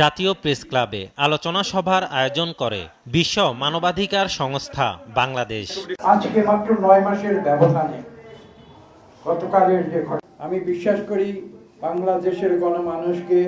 জাতীয় প্রেস ক্লাবে আলোচনা সভার আয়োজন করে বিশ্ব মানবাধিকার সংস্থা বাংলাদেশ। আজকে মাত্র নয় মাসের ব্যবধানে গতকালের যে আমি বিশ্বাস করি বাংলাদেশের গণমানুষকে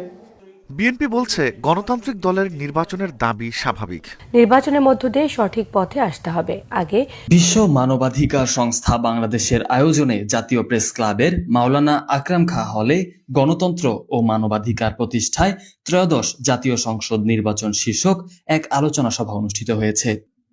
বিএনপি বলছে গণতান্ত্রিক দলের নির্বাচনের দাবি স্বাভাবিক। নির্বাচনের মধ্য দিয়ে সঠিক পথে আসতে হবে। আগে বিশ্ব মানবাধিকার সংস্থা বাংলাদেশের আয়োজনে জাতীয় প্রেস ক্লাবের মাওলানা আকরাম খা হলে গণতন্ত্র ও মানবাধিকার প্রতিষ্ঠায় ত্রয়োদশ জাতীয় সংসদ নির্বাচন শীর্ষক এক আলোচনা সভা অনুষ্ঠিত হয়েছে।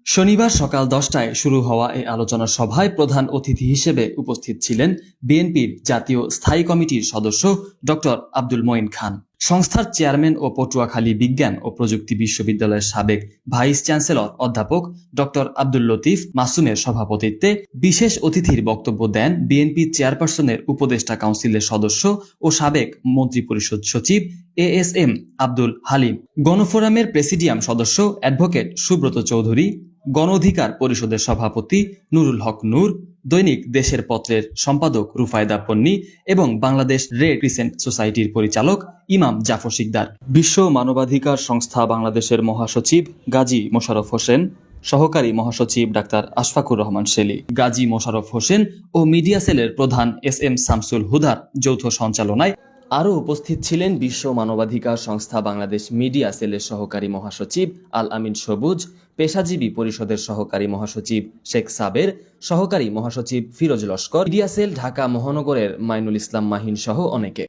শনিবার সকাল দশটায় শুরু হওয়া এই আলোচনা সভায় প্রধান অতিথি হিসেবে উপস্থিত ছিলেন বিএনপির জাতীয় স্থায়ী কমিটির সদস্য ডক্টর আব্দুল মঈন খান। সংস্থার চেয়ারম্যান ও পটুয়াখালী বিজ্ঞান ও প্রযুক্তি বিশ্ববিদ্যালয়ের সাবেক ভাইস চ্যান্সেলর অধ্যাপক ডক্টর আব্দুল লতিফ মাসুমের সভাপতিত্বে বিশেষ অতিথির বক্তব্য দেন বিএনপি চেয়ারপারসনের উপদেষ্টা কাউন্সিলের সদস্য ও সাবেক মন্ত্রিপরিষদ সচিব A S M Abdul Halim. গণফোরামের presidium সদস্য অ্যাডভোকেট সুব্রত চৌধুরী গণ অধিকার পরিষদের সভাপতি নুরুল হক নূর দৈনিক দেশের পত্রের সম্পাদক রুফায়দা পন্নী এবং বাংলাদেশ রেড ক্রিসেন্ট সোসাইটির পরিচালক ইমাম জাফর সিকদার বিশ্ব মানবাধিকার সংস্থা বাংলাদেশের মহাসচিব গাজী মোশারফ হোসেন, সহকারী মহাসচিব ডাক্তার আশফাকুর রহমান শেলি, গাজী মোশারফ হোসেন ও মিডিয়া সেলের প্রধান এস এম শামসুল হুদার যৌথ সঞ্চালনায় আরও উপস্থিত ছিলেন বিশ্ব মানবাধিকার সংস্থা বাংলাদেশ মিডিয়া সেলের সহকারী মহাসচিব আল আমিন সবুজ, পেশাজীবী পরিষদের সহকারী মহাসচিব শেখ সাবের, সহকারী মহাসচিব ফিরোজ লস্কর, মিডিয়া সেল ঢাকা মহানগরের মাইনুল ইসলাম মাহিন সহ অনেকে।